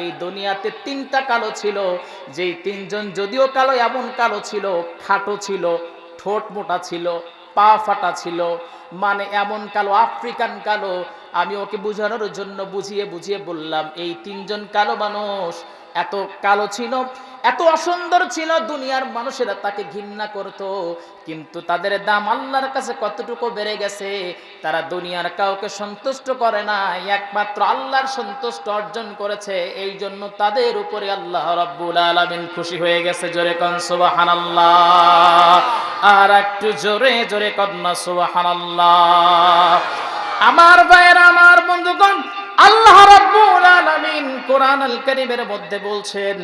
এই দুনিয়াতে তিনটা কালো ছিল। যেই তিনজন যদিও কালো, এমন কালো ছিল, খাটো ছিল, ঠোঁট মোটা ছিল, পা ফাটা ছিল মানে এমন কালো, আফ্রিকান কালো। আমি ওকে বোঝানোর জন্য বুঝিয়ে বুঝিয়ে বললাম, এই তিনজন কালো মানুষ এত কালো ছিল, এত অসুন্দর ছিল, দুনিয়ার মানুষেরা তাকে ঘৃণা করত। কিন্তু তাদের দাম আল্লাহর কাছে কতটুকু বেড়ে গেছে, তারা দুনিয়ার কাউকে সন্তুষ্ট করে না একমাত্র আল্লাহর সন্তুষ্ট অর্জন করেছে। এই জন্য তাদের উপরে আল্লাহ রব্বুল আলামিন খুশি হয়ে গেছে। জোরে কন, সুবহানাল্লাহ। আর একটু জোরে জোরে কন্যা আমার ভাইয়ের, আমার বন্ধুগণ, আল্লাহ রাব্বুল আলামিন কোরআন আল কারীমের মধ্যে বলছেন,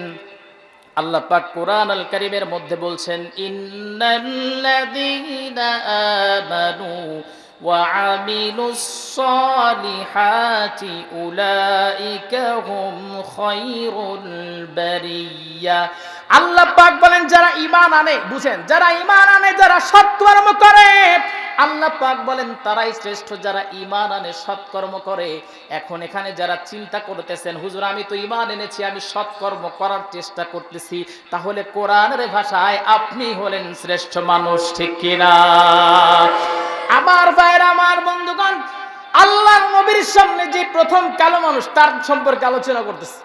আল্লাহ পাক কোরআন আল কারীমের মধ্যে বলছেন, ইন্নাল্লাযীনা আমানু ওয়া আল্লাহ পাক বলেন, যারা ইমান আনে, বুঝেন, যারা ইমান আনে, যারা সৎকর্ম করে আল্লাহ পাক বলেন, তারাই শ্রেষ্ঠ যারা ঈমান আনে সৎকর্ম করে। এখন এখানে যারা চিন্তা করতেছেন, হুজুর, আমি তো ঈমান এনেছি, আমি সৎকর্ম করার চেষ্টা করতেছি। তাহলে কোরআনের ভাষায় আপনি হলেন শ্রেষ্ঠ মানুষ, ঠিক কিনা আমার ভাইয়ের আমার বন্ধুগণ, আল্লাহর নবীর সামনে যে প্রথম কালো মানুষ, তার সম্পর্কে আলোচনা করতেছে।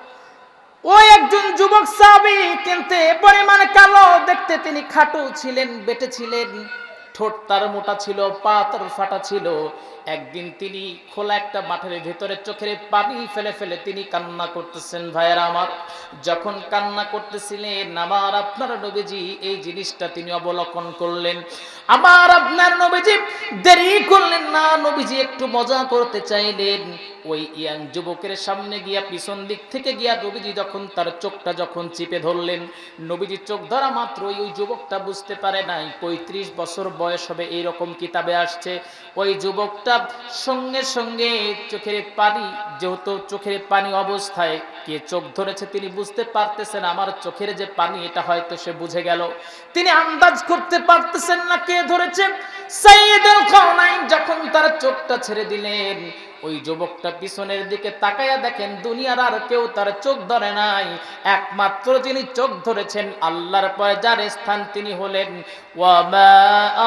ওই একজন যুবক সাবি কিন্তু পরিমাণে কালো, দেখতে তিনি খাটো ছিলেন, বেটে ছিলেন। ঠোঁট তার মোটা ছিল, পা তার ফাটা ছিল। একদিন তিনি খোলা একটা মাঠের ভেতরে চোখের পানি ফেলে ফেলে তিনি কান্না করতেছেন, ভাইয়ের আমার, যখন কান্না করতেছিলেন, আমার আপনার নবীজি এই জিনিসটা তিনি অবলোকন করলেন। আমার আপনার নবীজি, দেরি করলেন না, নবীজি একটু মজা করতে চাইলেন। ওই ইয়াং যুবকের সামনে গিয়া পিছন দিক থেকে গিয়া নবীজি যখন তার চোখটা যখন চিপে ধরলেন নবীজি চোখ ধরা মাত্রই ওই যুবকটা বুঝতে পারে নাই, পঁয়ত্রিশ বছর বয়স হবে, এইরকম কিতাবে আসছে। ওই যুবকটা সঙ্গে সঙ্গে চোখের পানি, যেহেতু চোখের পানি অবস্থায়, কে চোখ ধরেছে তিনি বুঝতে পারতেছেন, আমার চোখের যে পানি, এটা হয়তো সে বুঝে গেল। তিনি আন্দাজ করতে পারতেছেন না কে ধরেছে। সাইয়েদুল কাউনাইন যখন তার চোখটা ছেড়ে দিলেন ওই যুবকটা পিছনের দিকে তাকায়া দেখেন দুনিয়ার আর কেউ তার চোখ ধরে নাই। একমাত্র যিনি চোখ ধরেছেন আল্লাহর পরে যার স্থান তিনি হলেন ওয়ামা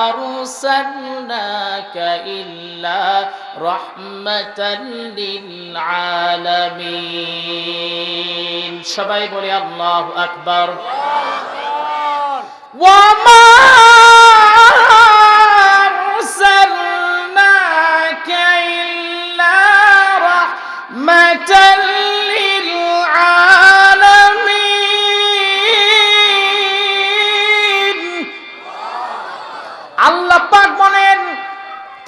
আরসালনাকা ইল্লা রাহমাতাল লিল আলামিন সবাই বলে আল্লাহু আকবার। ওয়ামা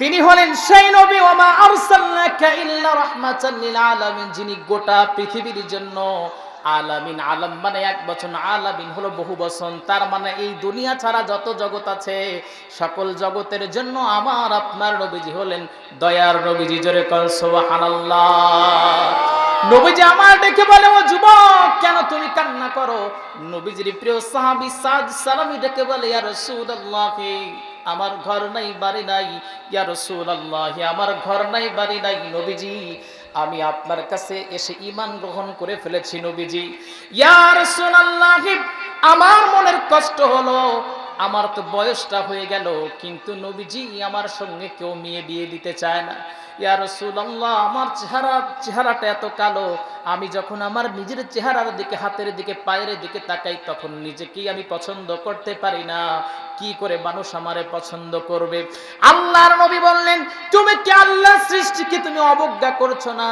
তিনি হলেন সেই নবী, ওমা আরসালনাকা ইল্লা রাহমাতাল লিল আলামিন যিনি গোটা পৃথিবীর জন্য আলামিন, আলম মানে এক বচন, আলামিন হলো বহু বচন। তার মানে এই দুনিয়া ছাড়া যত জগৎ আছে, সকল জগতের জন্য আমার, আপনার নবীজি হলেন দয়ার নবীজি, জোরে কন সুবহানাল্লাহ। নবীজি আমার ডেকে বলে, ও যুবক, কেন তুমি কান্না করো? নবীজির প্রিয় সাহাবী সাদ সালামি ডেকে বলে, ইয়া রাসূলুল্লাহ আমার ঘর নাই, বাড়ি নাই। ইয়া রাসূলুল্লাহ, আমার ঘর নাই, বাড়ি নাই, নবীজি। আমি আপনার কাছে এসে ইমান গ্রহণ করে ফেলেছি, নবীজি। ইয়া রাসূলুল্লাহ, আমার মনের কষ্ট হলো, আমার তো বয়সটা হয়ে গেল, কিন্তু নবীজি আমার সঙ্গে কেউ মেয়ে বিয়ে দিতে চায় না। ইয়া রাসূলুল্লাহ, আমার চেহারা, চেহারাটা এত কালো। আমি যখন আমার নিজের চেহারার দিকে, হাতের দিকে, পায়ের দিকে তাকাই, তখন নিজেকেই আমি পছন্দ করতে পারি না। কি করে মানুষ আমারে পছন্দ করবে? আল্লাহর নবী বললেন, তুমি কি আল্লাহ সৃষ্টিকে তুমি অবজ্ঞা করছ না?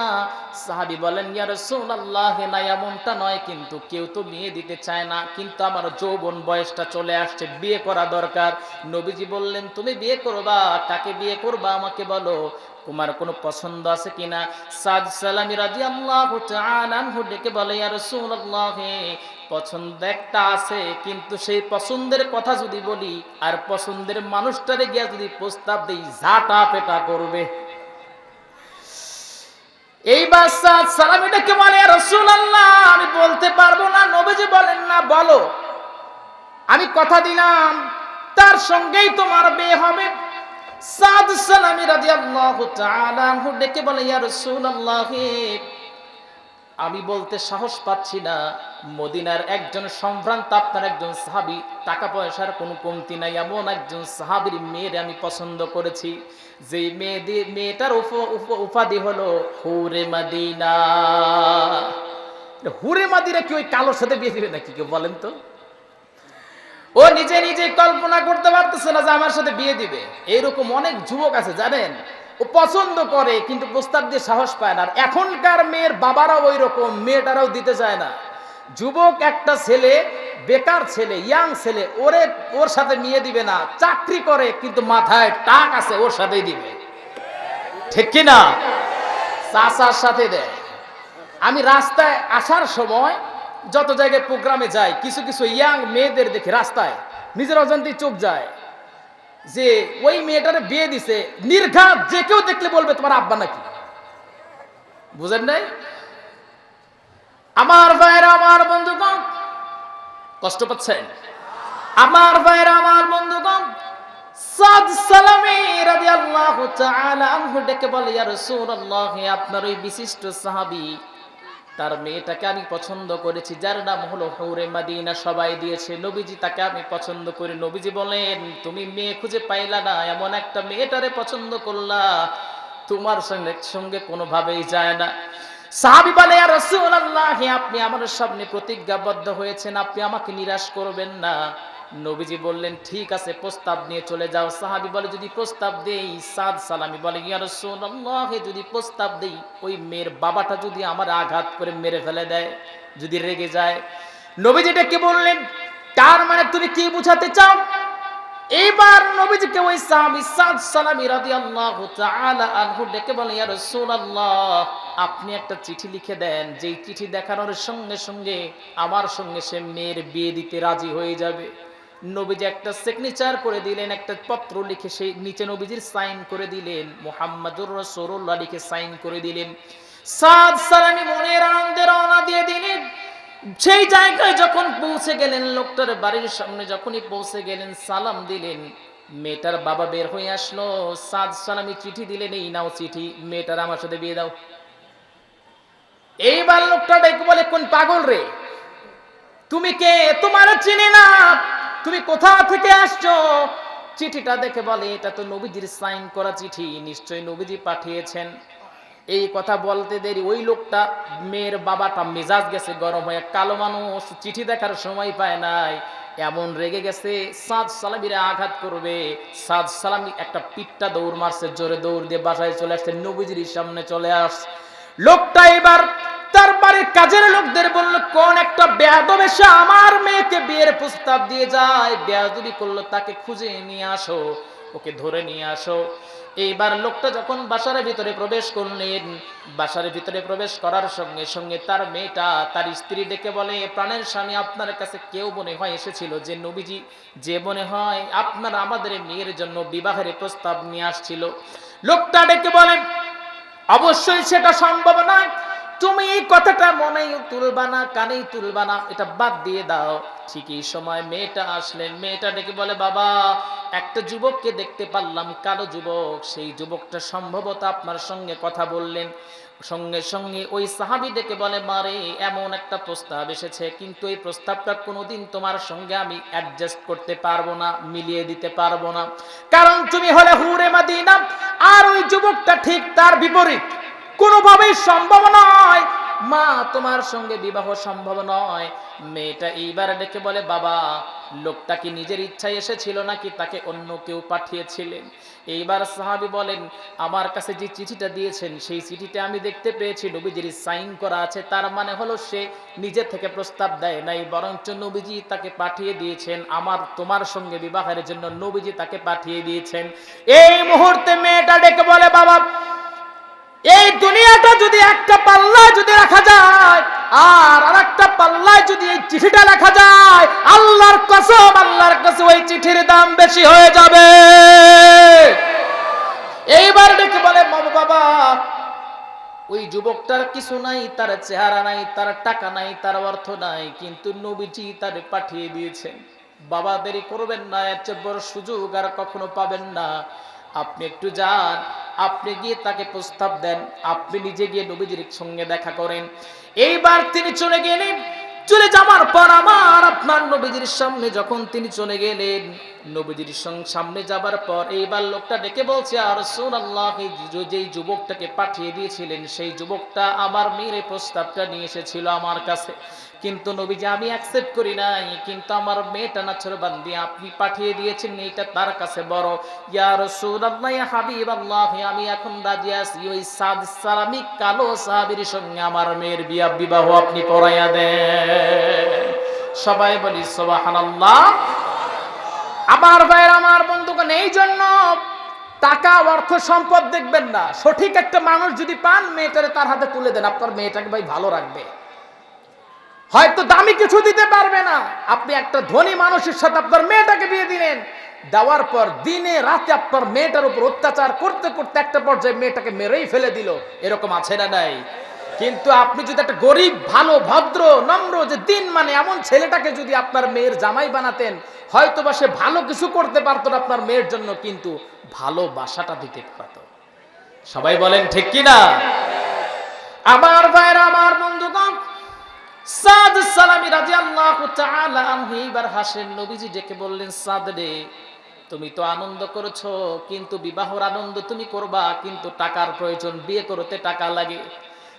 সাহাবী বলেন, ইয়া না, এমনটা নয়, কিন্তু কেউ তো বিয়ে দিতে চায় না। কিন্তু আমার যৌবন বয়সটা চলে আসছে, বিয়ে করা দরকার। নবীজি বললেন, তুমি বিয়ে করবা? কাকে বিয়ে করবা আমাকে বলো? তোমার কোনো পছন্দ আছে কিনা? সাদ সালামি রাজি তাআলা আনহু ডেকে বলে, ইয়া রাসূলুল্লাহ, পছন্দ একটা আছে, কিন্তু সেই পছন্দের কথা যদি বলি, আর পছন্দের মানুষটারে গিয়া যদি প্রস্তাব দেই, ঝাঁটা পেটা করবে। এই বাচ্চা সালামিটাকে বলে রসুল আল্লাহ আমি বলতে পারব না। নবীজি বলেন, না, বলো। আমি কথা দিলাম, তার সঙ্গেই তোমার বিয়ে হবে। সাদ সালামি ডেকে বলে আমি বলতে সাহস পাচ্ছি না। মদিনার একজন সম্ভ্রান্ত, আপনার একজন সাহাবি, টাকা পয়সার কোনো কমতি নাই। এমন একজন সাহাবির মেয়ের আমি পছন্দ করেছি যে মেয়েদের মেয়েটার উপ- উপ- উপাধি হলো হুরে মাদিনা। হুরে মাদিনা কি ওই কালোর সাথে বিয়ে দিবে নাকি কেউ বলেন তো? ও নিজে নিজে কল্পনা করতে পারতেছে না যে আমার সাথে বিয়ে দিবে। এরকম অনেক যুবক আছে, জানেন? ও পছন্দ করে, কিন্তু প্রস্তাব দিয়ে সাহস পায় না। আর এখনকার মেয়ের বাবারাও ওই রকম মেয়েটারাও দিতে চায় না। যুবক একটা ছেলে, বেকার ছেলে ইয়াং ছেলে, ওরে ওর সাথে মেয়ে দিবে না। চাকরি করে, কিন্তু মাথায় টাক আছে, ওর সাথেই দিবে। ঠিক কি না চাচার সাথে দেয়। আমি রাস্তায় আসার সময় যত জায়গায় প্রোগ্রামে যায়, কিছু কিছু ইয়াং মেয়েদের দেখে রাস্তায় নিজের অজান্তেই চোখ যায়। যে ওই মেয়েটারে বিয়ে দিছে, নির্ঘাত যে কেউ দেখলে বলবে তোমার আব্বা নাকি। বুঝেন নাই? আমার ভাইয়েরা, আমার বন্ধুগণ, কষ্ট পাচ্ছেন? আমার ভাইয়েরা, আমার বন্ধুগণ, সাদ সালামী রাদিয়াল্লাহু তাআলা আনহু ডেকে বলে, ইয়া রাসূলুল্লাহ, আপনার ওই বিশিষ্ট সাহাবী তার মেয়েটাকে আমি পছন্দ করেছি। যার নাম হলো হৌরে মাদিনা। সবাই দিয়েছে, নবীজি তাকে আমি পছন্দ করি। নবীজি বলেন, তুমি মেয়ে খুঁজে পাইলা না, এমন একটা মেয়েটারে পছন্দ করলা। তোমার সঙ্গে সঙ্গে কোনোভাবেই যায় না। সাহাবি বলে আর আল্লাহ আপনি আমার সামনে প্রতিজ্ঞাবদ্ধ হয়েছেন। আপনি আমাকে নিরাশ করবেন না। নবীজি বললেন, ঠিক আছে, প্রস্তাব নিয়ে চলে যাও। সাহাবি বলে, যদি প্রস্তাব দেই, সাদ সালামি বলে, ইয়া রাসূলুল্লাহ, যদি প্রস্তাব দেই, ওই মেয়ের বাবাটা যদি আমার আঘাত করে মেরে ফেলে দেয়, যদি রেগে যায়? নবীজি ডেকে বললেন, তার মানে তুমি কি বুঝাতে চাও? এইবার নবীজিকে ওই সাহাবী সাদ সালামি রাদিয়াল্লাহু তাআলা আনহু ডেকে বলে, ইয়া রাসূলুল্লাহ, আপনি একটা চিঠি লিখে দেন। যেই চিঠি দেখানোর সঙ্গে সঙ্গে, আমার সঙ্গে সে মেয়ের বিয়ে দিতে রাজি হয়ে যাবে। নবীজি একটা সিগনেচার করে দিলেন, একটা পত্র লিখে সেই নিচে নবীজির সাইন করে দিলেন, মুহাম্মাদুর রাসূলুল্লাহ লিখে সাইন করে দিলেন। সাদ সালামি মনের আনন্দে রওনা দিয়ে দিলেন। সেই জায়গায় যখন পৌঁছে গেলেন, লোকটার বাড়ির সামনে যখনই পৌঁছে গেলেন, সালাম দিলেন। মেয়েটার বাবা বের হয়ে আসলো। সাদ সালামি চিঠি দিলেন, এই নাও চিঠি, মেয়েটার আমার সাথে বিয়ে দাও। এইবার লোকটা ডেকে বলে, কোন পাগল রে? তুমি কে? তোমার চিনি না তুমি কোথা থেকে আসছো? চিঠিটা দেখে বলে, এটা তো নবীজির সাইন করা চিঠি, নিশ্চয়ই নবীজি পাঠিয়েছেন। এই কথা বলতে দেরি, ওই লোকটা, মেয়ের বাবাটা মেজাজ গেছে গরম হয়ে, কালো মানুষ, চিঠি দেখার সময় পায় নাই। এমন রেগে গেছে, সাদ সালামিরে আঘাত করবে। সাদ সালামি একটা পিঠটা দৌড় মারছে, জোরে দৌড় দিয়ে বাসায় চলে আসছে, নবীজির সামনে চলে আস। লোকটা এবার তার বাড়ির কাজের লোকদের বলল, কোন একটা বেয়াদব এসে আমার মেয়েকে বিয়ের প্রস্তাব দিয়ে যায়। বেয়াদবি করল, তাকে খুঁজে নিয়ে আসো, ওকে ধরে নিয়ে আসো। এইবার লোকটা যখন বাসার ভিতরে প্রবেশ করলেন, বাসার ভিতরে প্রবেশ করার সঙ্গে সঙ্গে তার মেয়েটা তার স্ত্রী ডেকে বলে, প্রাণের স্বামী, আপনার কাছে কেউ মনে হয় এসেছিল যে নবীজি যে মনে হয় আপনার আমাদের মেয়ের জন্য বিবাহের প্রস্তাব নিয়ে আসছিল? লোকটা ডেকে বলে, অবশ্যই সেটা সম্ভব নয়। তুমি এই কথাটা মনেই তুলবা না, কানেই তুলবা না, এটা বাদ দিয়ে দাও। ঠিকই সময় মেয়েটা আসলেন মেয়েটা ডেকে বলে, বাবা, একটা যুবককে দেখতে পারলাম, কালো যুবক। সেই যুবকটা সম্ভবত আপনার সঙ্গে কথা বললেন। সঙ্গে সঙ্গে ওই সাহাবি ডেকে বলে মারে এমন একটা প্রস্তাব এসেছে, কিন্তু এই প্রস্তাবটা কোনোদিন তোমার সঙ্গে আমি অ্যাডজাস্ট করতে পারব না, মিলিয়ে দিতে পারব না। কারণ তুমি হলে হুরে মাদিনা, আর ওই যুবকটা ঠিক তার বিপরীত। কোনোভাবেই সম্ভব নয়। মা, তোমার সঙ্গে বিবাহ সম্ভব নয়। মেয়েটা এইবার ডেকে বলে, বাবা, লোকটা কি নিজের ইচ্ছায় এসেছিল নাকি তাকে অন্য কেউ পাঠিয়েছিলেন? এইবার সাহাবি বলেন, আমার কাছে যে চিঠিটা দিয়েছেন, সেই চিঠিটা আমি দেখতে পেয়েছি, নবীজির সাইন করা আছে। তার মানে হলো সে নিজে থেকে প্রস্তাব দেয় নাই, বরঞ্চ নবীজি তাকে পাঠিয়ে দিয়েছেন। আমার, তোমার সঙ্গে বিবাহের জন্য নবীজি তাকে পাঠিয়ে দিয়েছেন। এই মুহূর্তে মেয়েটা ডেকে বলে, বাবা এই দুনিয়াটা যদি একটা পাল্লায় যদি রাখা যায়, আর আরেকটা পাল্লায় যদি এই চিঠিটা রাখা যায়, আল্লাহর কসম, আল্লাহর কাছে ওই চিঠির দাম বেশি হয়ে যাবে। এইবার ডেকে বলে বাবা, ওই যুবকটার কিছু নাই, তার চেহারা নাই, তার টাকা নাই, তার অর্থ নাই, কিন্তু নবীজি তার পাঠিয়ে দিয়েছেন। বাবা দেরি করবেন না, এর চেয়ে বড় সুযোগ আর কখনো পাবেন না। আপনি একটু যান আপনি গিয়ে তাকে প্রস্তাব দেন, আপনি নিজে গিয়ে নবীজির সঙ্গে দেখা করেন। এইবার তিনি চলে গেলেন। চলে যাওয়ার পর আমার আপনার নবীজির সামনে যখন তিনি চলে গেলেন নবীজির সামনে যাবার পর এইবার লোকটা ডেকে বলছে আর সোন আল্লাহ যেই যুবকটাকে পাঠিয়ে দিয়েছিলেন, সেই যুবকটা আমার মেয়ের প্রস্তাবটা নিয়ে এসেছিল আমার কাছে। কিন্তু নবীজি, আমি অ্যাকসেপ্ট করি নাই, কিন্তু আমার মেয়েটা নাছর বান্দি আপনি পাঠিয়ে দিয়েছেন, এইটা তার কাছে বড়। ইয়া রাসূলুল্লাহ, ইয়া হাবিবাল্লাহ, আমি এখন রাজি আছি, ওই সাদ সালামি কালো সাহাবীর সঙ্গে আমার মেয়ের বিয়া, বিবাহ আপনি পড়াইয়া দেন। সবাই বলি, সুবহানাল্লাহ আমার ভাইয়ের, আমার বন্ধুগণ, এই জন্য টাকা, অর্থ, সম্পদ দেখবেন না। সঠিক একটা মানুষ যদি পান, মেয়েটারে তার হাতে তুলে দেন, আপনার মেয়েটাকে ভাই ভালো রাখবে। হয়তো দামি কিছু দিতে পারবে না। আপনি একটা ধনী মানুষের সাথে আপনার মেয়েটাকে বিয়ে দিলেন, দেওয়ার পর দিনে, রাতে আপনার মেয়েটার উপর অত্যাচার করতে করতে একটা পর্যায়ে মেয়েটাকে মেরেই ফেলে দিল। এরকম আছে না নাই? কিন্তু আপনি যদি একটা গরিব, ভালো, ভদ্র, নম্র যে দিন মানে এমন ছেলেটাকে যদি আপনার মেয়ের জামাই বানাতেন হয়তো বা সে ভালো কিছু করতে পারতো না আপনার মেয়ের জন্য, কিন্তু ভালোবাসাটা দিতে পারত। সবাই বলেন, ঠিক কিনা? আমার ভাইয়ের, আমার বন্ধুগণ, সাদ সালামি রাদিয়াল্লাহু তাআলা আনহু এবার হাসেন নবীজি ডেকে বললেন, সাদ রে, তুমি তো আনন্দ করেছ, কিন্তু বিবাহর আনন্দ তুমি করবা, কিন্তু টাকার প্রয়োজন, বিয়ে করতে টাকা লাগে।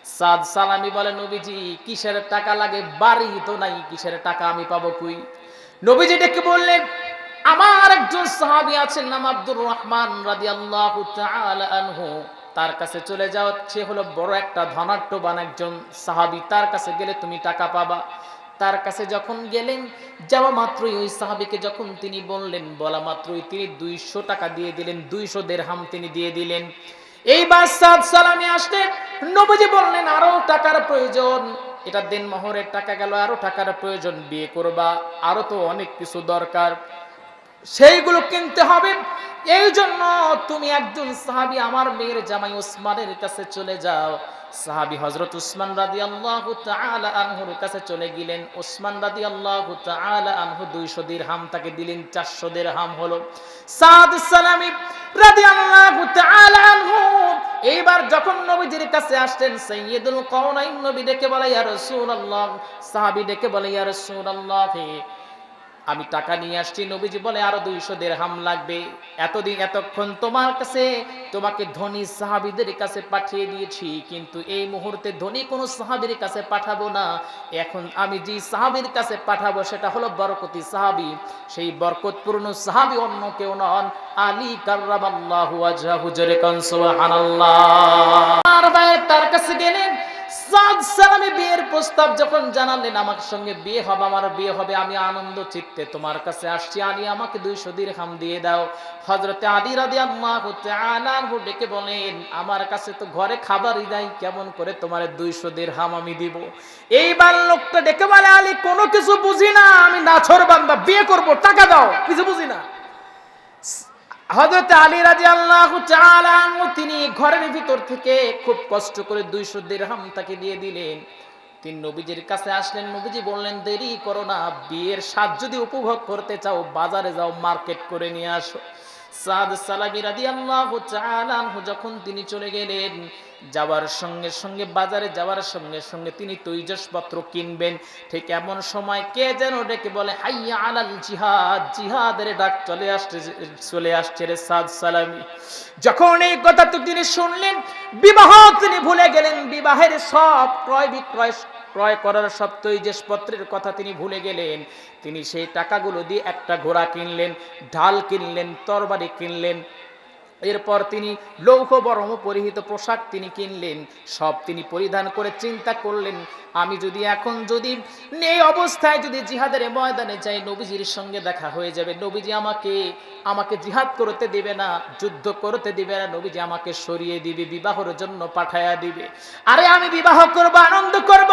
সাদ সালামি বলে নবীজি, কিসের টাকা লাগে? বাড়ি তো নাই, কিসের টাকা আমি পাবো কুই? নবীজি ডেকে বললেন, আমার একজন সাহাবি আছেন, নাম আব্দুর রহমান রাদিয়াল্লাহু তাআলা আনহু। তার কাছে চলে যাও, সে হলো বড় একটা ধনাঢ্যবান একজন সাহাবি। তার কাছে গেলে তুমি টাকা পাবা। তার কাছে যখন গেলেন, যাওয়া মাত্রই ওই সাহাবিকে যখন তিনি বললেন, বলা মাত্রই তিনি দুইশো টাকা দিয়ে দিলেন, দুইশো দেড়হাম তিনি দিয়ে দিলেন। এইবার সাদ সালামি আসলেন নবীজি বললেন, আরও টাকার প্রয়োজন। এটা দিন মোহরের টাকা গেল, আরও টাকার প্রয়োজন, বিয়ে করবা, আরও তো অনেক কিছু দরকার। সেইগুলো কিনতে হবে। এই জন্য তুমি একজন সাহাবি, আমার মেয়ের জামাই ওসমানের কাছে চলে যাও। সাহাবি হজরত উসমান রাদি আল্লাহ আনহুর কাছে চলে গেলেন। ওসমান রাদি আল্লাহ আনহু দুইশো দের হাম তাকে দিলেন, চারশো দের হাম হলো। সাদ সালামি রাদি আল্লাহ আনহু, এইবার যখন নবীজির কাছে আসলেন সৈয়দুল নবী ডেকে বলে, ইয়া রাসূলুল্লাহ। সাহাবী ডেকে বলে, ইয়া রাসূলুল্লাহ। আমি টাকা নিয়ে আসছি, নবীজি বলে, আরও দুইশো হাম লাগবে। এতদিন, এতক্ষণ তোমার কাছে, তোমাকে ধনী সাহাবিদের কাছে পাঠিয়ে দিয়েছি, কিন্তু এই মুহূর্তে ধনী কোনো সাহাবির কাছে পাঠাবো না। এখন আমি যে সাহাবির কাছে পাঠাবো, সেটা হলো বরকতি সাহাবি। সেই বরকতপূর্ণ সাহাবি অন্য কেউ নন, আলী ভাই তার কাছে গেলেন সাদ সালামে বিয়ের প্রস্তাব যখন জানালেন, আমার সঙ্গে বিয়ে হবে, আমার বিয়ে হবে, আমি আনন্দ চিত্তে তোমার কাছে আসছি। আলী, আমাকে দুইশো দিরহাম দিয়ে দাও। হজরতে আলী রাদি আল্লাহ আনারহু ডেকে বলেন, আমার কাছে তো ঘরে খাবারই নাই, কেমন করে তোমার দুইশো দিরহাম আমি দিব? এইবার লোকটা ডেকে বলে, আলী, কোনো কিছু বুঝি না, আমি নাছর বান্দা, বিয়ে করব, টাকা দাও। কিছু বুঝি না। হজরত আলী রাজি আল্লাহ তিনি ঘরের ভিতর থেকে খুব কষ্ট করে দুইশো দেড়হাম তাকে দিয়ে দিলেন। তিনি নবীজির কাছে আসলেন, নবীজি বললেন, দেরি করো না, বিয়ের স্বাদ যদি উপভোগ করতে চাও, বাজারে যাও, মার্কেট করে নিয়ে আসো। সাদ সালাবি রাদি আল্লাহ যখন তিনি চলে গেলেন, যাওয়ার সঙ্গে সঙ্গে, বাজারে যাওয়ার সঙ্গে সঙ্গে তিনি তৈজসপত্র কিনবেন। ঠিক এমন সময় কে যেন ডেকে বলে, হাইয়া আলাল জিহাদ, জিহাদের ডাক চলে আসছে চলে আসছে রে সাদ সালামি যখন এই কথা তো তিনি শুনলেন, বিবাহ তিনি ভুলে গেলেন। বিবাহের সব ক্রয় বিক্রয় ক্রয় করার সত্ত্বেই যে পত্রের কথা তিনি ভুলে গেলেন, তিনি সেই টাকাগুলো দিয়ে একটা ঘোড়া কিনলেন ঢাল কিনলেন, তরবারি কিনলেন। এরপর তিনি লৌহ বরম পরিহিত পোশাক তিনি কিনলেন, সব তিনি পরিধান করে চিন্তা করলেন, আমি যদি এখন যদি এই অবস্থায় যদি জিহাদের ময়দানে যাই, নবীজির সঙ্গে দেখা হয়ে যাবে। নবীজি আমাকে আমাকে জিহাদ করতে দিবে না, যুদ্ধ করতে দিবে না, নবীজি আমাকে সরিয়ে দিবে, বিবাহর জন্য পাঠায়া দিবে। আরে আমি বিবাহ করব, আনন্দ করব,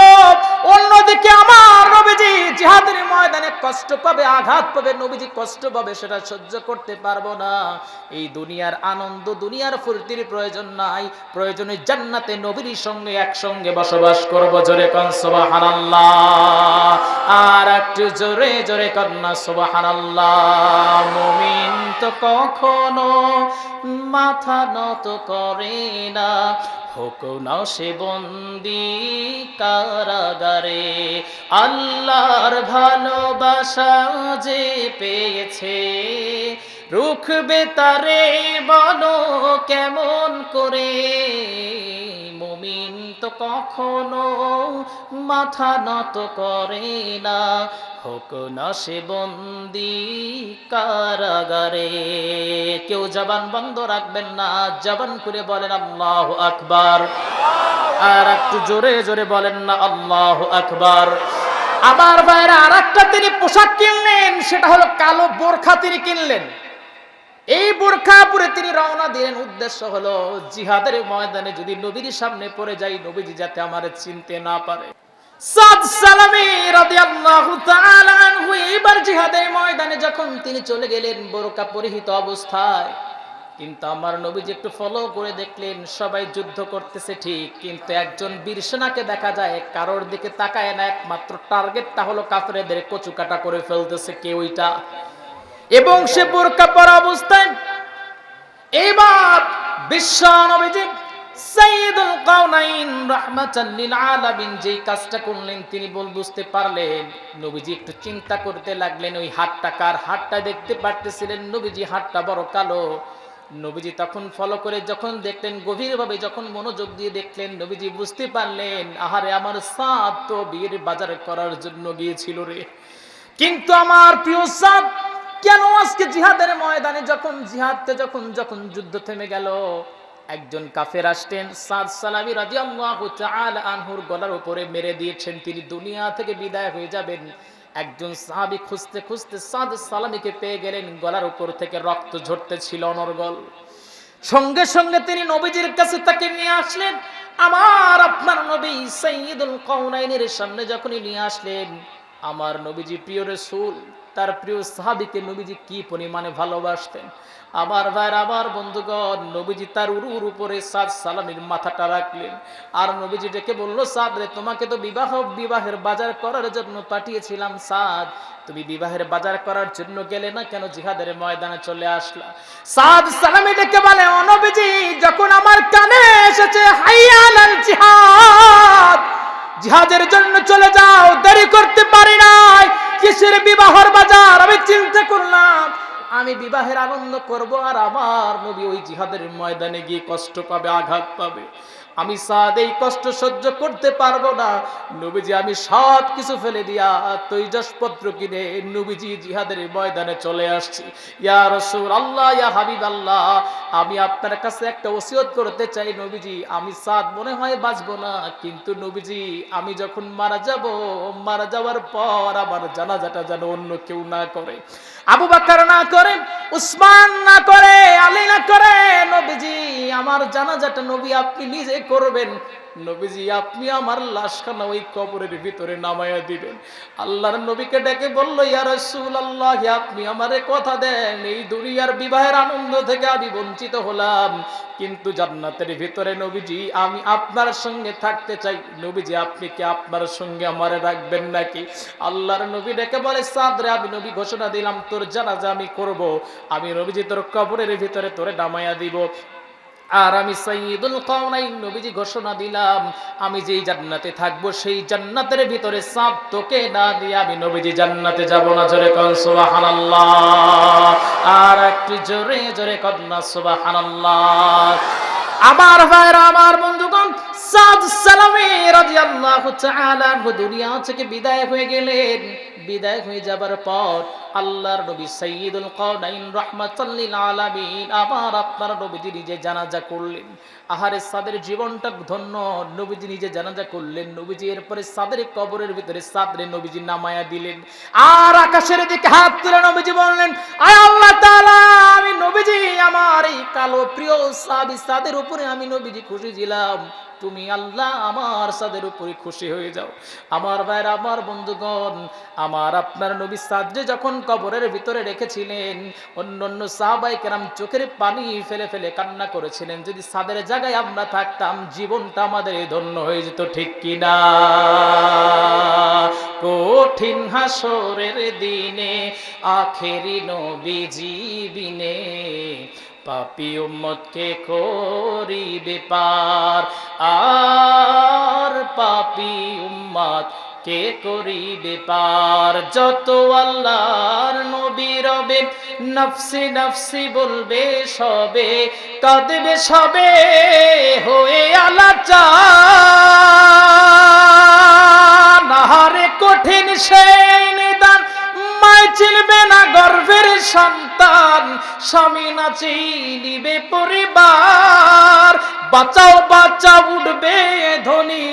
অন্যদিকে আমার নবীজি জিহাদের ময়দানে কষ্ট পাবে, আঘাত পাবে, নবীজি কষ্ট পাবে, সেটা সহ্য করতে পারব না। এই দুনিয়ার আনন্দ, দুনিয়ার ফুর্তির প্রয়োজন নাই। প্রয়োজনে জান্নাতে নবীর সঙ্গে একসঙ্গে বসবাস করব, জোরে কন সুবহানাল্লাহ। আর একটু জোরে জোরে কন্যা সুবহানাল্লাহ। মুমিন তো কখনো মাথা নত করে না। হোক না সে বন্দি কারাগারে। আল্লাহর ভালোবাসা যে পেয়েছে রুখবে তারে বলো কেমন করে? মুমিন তো কখনো মাথা নত করে না। হোক না সে বন্দি কারাগারে। কেউ জবান বন্ধ রাখবেন না, জবান করে বলেন আল্লাহ আকবার। আর একটু জোরে জোরে বলেন না, আল্লাহ আকবার। আবার বাইরে আর একটা তিনি পোশাক কিনলেন, সেটা হলো কালো বোরখা তিনি কিনলেন। এই বোরখা পরে তিনি রওনা দিলেন। উদ্দেশ্য হলো, জিহাদের ময়দানে যদি নবীর সামনে পড়ে যাই, নবীজি যাতে আমার চিনতে না পারে। জিহাদের ময়দানে যখন তিনি চলে গেলেন পরিহিত অবস্থায়, কিন্তু আমার নবীজি একটু ফলো করে দেখলেন, সবাই যুদ্ধ করতেছে ঠিক, কিন্তু একজন দেখা যায়, কারোর দিকে তাকায় না, একমাত্র টার্গেটটা হলো কাফেরদের কচু কাটা করে ফেলতেছে কে ওইটা। এবং সে বোরকা পরা অবস্থায় এবার বিশ্ব নবীজি সাইয়্যিদুল কাউনাইন রাহমাতাল লিল আলামিন যেই কাজটা করলেন, তিনি বল বুঝতে পারলেন, নবীজি একটু চিন্তা করতে লাগলেন, ওই হাতটা কার হাতটা দেখতে পারতেছিলেন? নবীজি হাতটা বড় কালো। নবীজি তখন ফলো করে যখন দেখলেন, গভীরভাবে যখন মনোযোগ দিয়ে দেখলেন, নবীজি বুঝতে পারলেন, আহারে আমার সাদ তো বীর বাজার করার জন্য গিয়েছিল রে। কিন্তু আমার প্রিয় সাদ কেন আজকে জিহাদের ময়দানে যখন জিহাদতে যখন যখন যুদ্ধ থেমে গেল, একজন কাফের আসতেন, সাদ সালামি রাদিয়াল্লাহু তাআলা আনহুর গলার উপরে মেরে দিয়েছেন, তিনি দুনিয়া থেকে বিদায় হয়ে যাবেন। একজন সাহাবী খুঁজতে খুঁজতে সাদ সালামিকে পেয়ে গেলেন, গলার উপর থেকে রক্ত ঝরতে ছিল অনর্গল। সঙ্গে সঙ্গে তিনি নবীজির কাছে তাকে নিয়ে আসলেন। আমার, আপনার নবী সাইয়্যিদুল কাউনাইনের সামনে যখনই নিয়ে আসলেন, আমার নবীজি প্রিয় রসুল তার প্রিয় সাহাবিকে নবীজি কি পরিমাণে ভালোবাসতেন? আমার ভাইয়ের, আমার বন্ধুগণ, নবীজি তার উরুর উপরে সাদ সালামির মাথাটা রাখলেন। আর নবীজি ডেকে বলল, সাদ রে, তোমাকে তো বিবাহ, বিবাহের বাজার করার জন্য পাঠিয়েছিলাম, সাদ। তুমি বিবাহের বাজার করার জন্য গেলে না কেন জিহাদের ময়দানে চলে আসলা? সাদ সালামি ডেকে বলে, ও নবীজি, যখন আমার কানে এসেছে হাইয়ালাল জিহাদ, জিহাদের জন্য চলে যাও, দেরি করতে পারি নাই। কিসের বিবাহর বাজার? আমি চিন্তা করলাম, আমি বিবাহের আনন্দ করব আর আমার নবী ওই জিহাদের ময়দানে গিয়ে কষ্ট পাবে, আঘাত পাবে। আমি সাদ এই কষ্ট সহ্য করতে পারব না। নবীজি, আমি সব কিছু ফেলে দিয়া তৈজসপত্র কিনে নবীজি জিহাদের ময়দানে চলে আসছি। ইয়া রসুল আল্লাহ ইয়া হাবিব আল্লাহ আমি আপনার কাছে একটা ওসিয়ত করতে চাই নবীজি। আমি সাদ মনে হয় বাঁচবো না, কিন্তু নবীজি, আমি যখন মারা যাব, মারা যাওয়ার পর আমার জানাজাটা যেন অন্য কেউ না করে। আবু বাক্কার না করে, উসমান না করে, আলী না করে, নবীজি, আমার জানাজাটা নবী আপনি নিজে করবেন। নবীজি, আপনি আমার লাশখানা ওই কবরের ভিতরে নামায়া দিবেন। আল্লাহর নবীকে ডেকে বলল, ইয়া রাসূলুল্লাহ, আপনি আমারে কথা দেন। এই দুনিয়ার বিবাহের আনন্দ থেকে আমি বঞ্চিত হলাম। কিন্তু জান্নাতের ভিতরে নবীজি, আমি আপনার সঙ্গে থাকতে চাই। নবীজি, আপনি কি আপনার সঙ্গে আমারে রাখবেন নাকি? আল্লাহর নবী ডেকে বলে, সাদরে, আমি নবী ঘোষণা দিলাম, তোর জানাজা আমি করব। আমি নবীজি, তোর কবরের ভিতরে তোরে নামায়া দিব। আর আমি সঈদুল কাউনাইন নবীজি ঘোষণা দিলাম, আমি যেই জান্নাতে থাকব সেই জান্নাতের ভিতরে সাপ তোকে না দিয়ে আমি নবীজি জান্নাতে যাব না। জোরে কন, সুবহানাল্লাহ। আর একটু জোরে জোরে কন না, সুবহানাল্লাহ। আমার ভাইরা আমার বন্ধুগণ, সাদ সালামে রাদিয়াল্লাহু তাআলা দুনিয়া থেকে বিদায় হয়ে গেলেন। বিদায় হয়ে যাবার পর আল্লাহর নবী সাইয়্যিদুল কাউনাইন রাহমাতাল লিল আলামিন আমার আপনার নবীজি নিজে জানাজা করলেন। আহারে সাদের জীবনটা ধন্য, নবীজি নিজে জানাজা করলেন, নবীজি এরপরে সাদের কবরের ভিতরে সাদরে নবীজি নামায়া দিলেন। আর আকাশের দিকে হাত তুলে নবীজি বললেন, আয় আল্লাহ তাআলা, আমি নবীজি, আমার এই কালো প্রিয় সাহাবী সাদের উপরে আমি নবীজি খুশি ছিলাম। তুমি আল্লাহ আমার সাদের উপরে খুশি হয়ে যাও। আমার ভাইয়ের আমার বন্ধুগণ, আমার আপনার নবী সাদরে যখন কবরের ভিতরে রেখেছিলেন, অন্য অন্য সাহাবাই কেরাম চোখের পানি ফেলে ফেলে কান্না করেছিলেন। যদি সাদের জায়গায় আমরা থাকতাম, জীবনটা আমাদের ধন্য হয়ে যেত, ঠিক কিনা কঠিন হাসরের দিনে, আখেরি নবীজি বিনে পাপি উম্মতকে করিবে পার। আর পাপি উম্মত কে করিবে পার। যত আল্লাহর নবী রবে, নফসি নফসি বলবে সবে, কাঁদবে সবে, হয়ে আলাচার নাহারে কঠিন সেই গর্ভের সন্তান, স্বামী না চিনিবে পরিবার। বাঁচাও বাচ্চা উঠবে ধনী।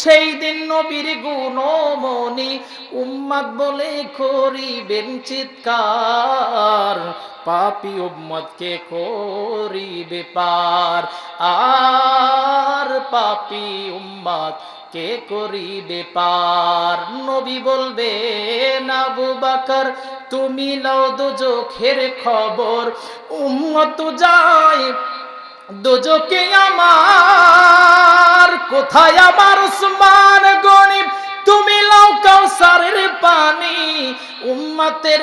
সেই দিন নবীর গুণমণি উম্মাদ বলে করিবেন চিৎকার। পাপি উম্মতকে করিবে পার। আর পাপি উম্মত কে করিবে পার? নবী বলবে নাবু বাকার, তুমি লও দুজোখের খবর। উম্মত যায় দুজকে আমার। কোথায় আমার উসমান? উম্মতের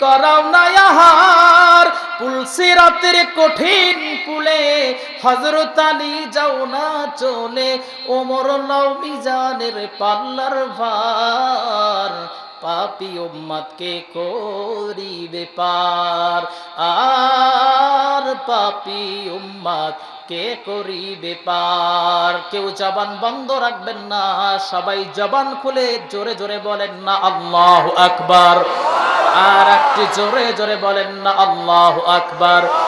করাও না আহার। পুলসিরাতের কঠিন পুলে হজরত আলী যাও না চলে, ওমর লাও পাল্লার ভার। পাপি উম্মতকে করিবে পার। আর পাপি উম্মত কে করি বেপার কেউ জবান বন্ধ রাখবেন না, সবাই জবান খুলে জোরে জোরে বলেন না, আল্লাহ আকবার। আর একটি জোরে জোরে বলেন না, আল্লাহ আকবার।